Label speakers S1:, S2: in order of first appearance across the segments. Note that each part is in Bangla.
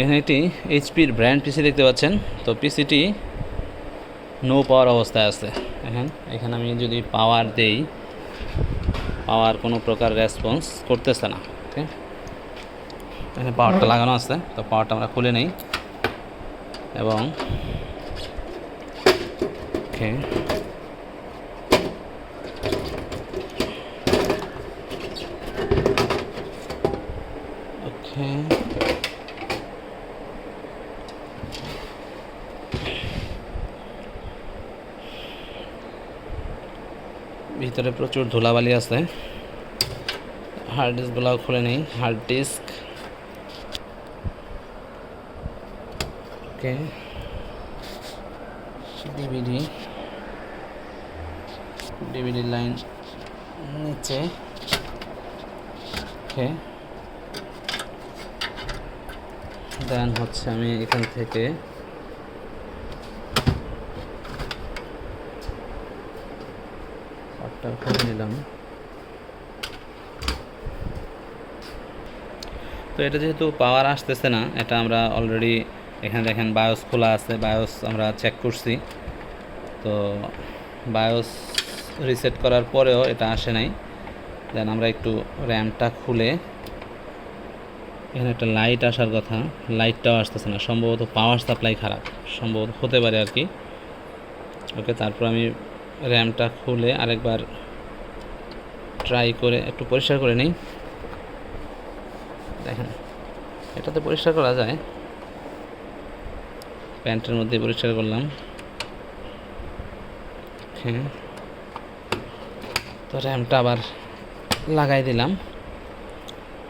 S1: এখানে একটি এইচপির ব্র্যান্ড পিসি দেখতে পাচ্ছেন। তো পিসিটি নো পাওয়ার অবস্থায় আছে। এখন এখানে আমি যদি পাওয়ার দেই পাওয়ার কোনো প্রকার রেসপন্স করতেছে না ওকে এখানে পাওয়ারটা লাগানো আছে, তো পাওয়ারটা আমরা খুলে নেই। এবং ভিতরে প্রচুর ধুলাবালি আছে হার্ড ডিস্কগুলোও খুলে নেই hard disk okay DVD DVD line নিচে ওকে দেন হচ্ছে আমি এখান থেকে। নিলাম। তো এটা যেহেতু পাওয়ার আসতেছে না, এটা আমরা অলরেডি এখানে দেখেন বায়োস খোলা আছে বায়োস আমরা চেক করছি। তো বায়োস রিসেট করার পরেও এটা আসে নাই। দেন আমরা একটু র্যামটা খুলে এখানে একটা লাইট আসার কথা। লাইটটাও আসতেছে না। সম্ভবত পাওয়ার সাপ্লাই খারাপ। সম্ভবত হতে পারে আর কি। ওকে তারপর আমি র্যামটা খুলে আরেকবার ট্রাই করে একটু পরিষ্কার করে নিই। দেখেন, এটাতে পরিষ্কার করা যায়। প্যান্টের মধ্যে পরিষ্কার করলাম। হ্যাঁ তো র্যামটা আবার লাগাই দিলাম।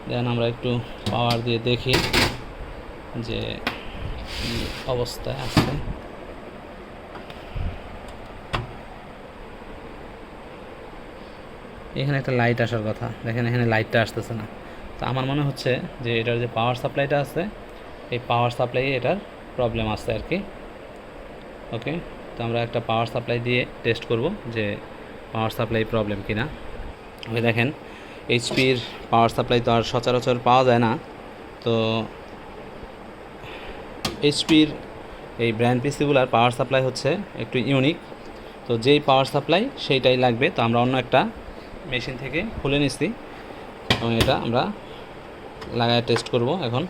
S1: দেন আমরা একটু পাওয়ার দিয়ে দেখি যে অবস্থায় আছে। এখানে একটা লাইট আসার কথা। দেখেন এখানে লাইটটা আসতেছে না। তো আমার মনে হচ্ছে যে এটার যে পাওয়ার সাপ্লাইটা আছে, এই পাওয়ার সাপ্লাই এটার প্রবলেম আছে আর কি। ওকে তো আমরা একটা পাওয়ার সাপ্লাই দিয়ে টেস্ট করব যে পাওয়ার সাপ্লাই প্রবলেম কিনা। ওকে দেখেন এইচপির পাওয়ার সাপ্লাই তো আর সচরাচর পাওয়া যায় না। তো এইচপির এই ব্র্যান্ড পিসিগুলার পাওয়ার সাপ্লাই হচ্ছে একটু ইউনিক তো যেই পাওয়ার সাপ্লাই সেইটাই লাগবে। তো আমরা অন্য একটা মেশিন থেকে খুলে নিচ্ছি। এবং এটা আমরা লাগায় টেস্ট করব এখন।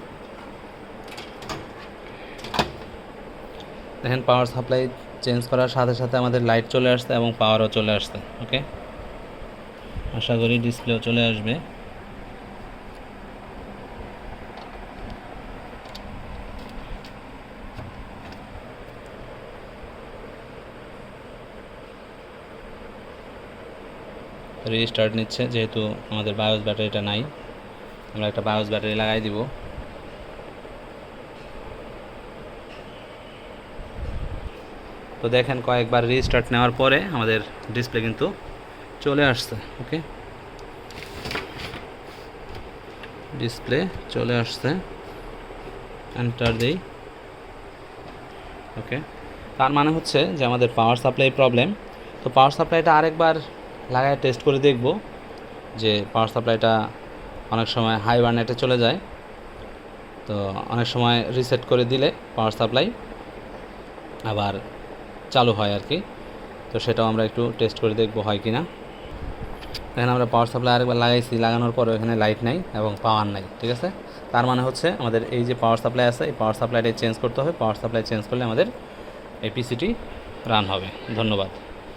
S1: দেখেন পাওয়ার সাপ্লাই চেঞ্জ করার সাথে সাথে আমাদের লাইট চলে আসছে এবং পাওয়ারও চলে আসছে ওকে আশা করি ডিসপ্লেও চলে আসবে। রিস্টার্ট নিচ্ছে, যেহেতু আমাদের বায়োস ব্যাটারিটা নাই। আমরা একটা বায়োস ব্যাটারি লাগাই দিব। তো দেখেন কয়েকবার রিস্টার্ট নেওয়ার পরে আমাদের ডিসপ্লে কিন্তু চলে আসছে ওকে ডিসপ্লে চলে আসছে এন্টার দিই ওকে তার মানে হচ্ছে যে আমাদের পাওয়ার সাপ্লাই প্রবলেম তো পাওয়ার সাপ্লাইটা আরেকবার লাগায় টেস্ট করে দেখব যে পাওয়ার সাপ্লাইটা অনেক সময় হাই বার্নেটে চলে যায়। তো অনেক সময় রিসেট করে দিলে পাওয়ার সাপ্লাই আবার চালু হয় আর কি। তো সেটাও আমরা একটু টেস্ট করে দেখব হয় কি না এখানে আমরা পাওয়ার সাপ্লাই আরেকবার লাগাইছি, লাগানোর পর এখানে লাইট নাই এবং পাওয়ার নাই, ঠিক আছে? তার মানে হচ্ছে আমাদের এই যে পাওয়ার সাপ্লাই আছে, এই পাওয়ার সাপ্লাইটা চেঞ্জ করতে হবে পাওয়ার সাপ্লাই চেঞ্জ করলে আমাদের এই পিসিটি রান হবে। ধন্যবাদ।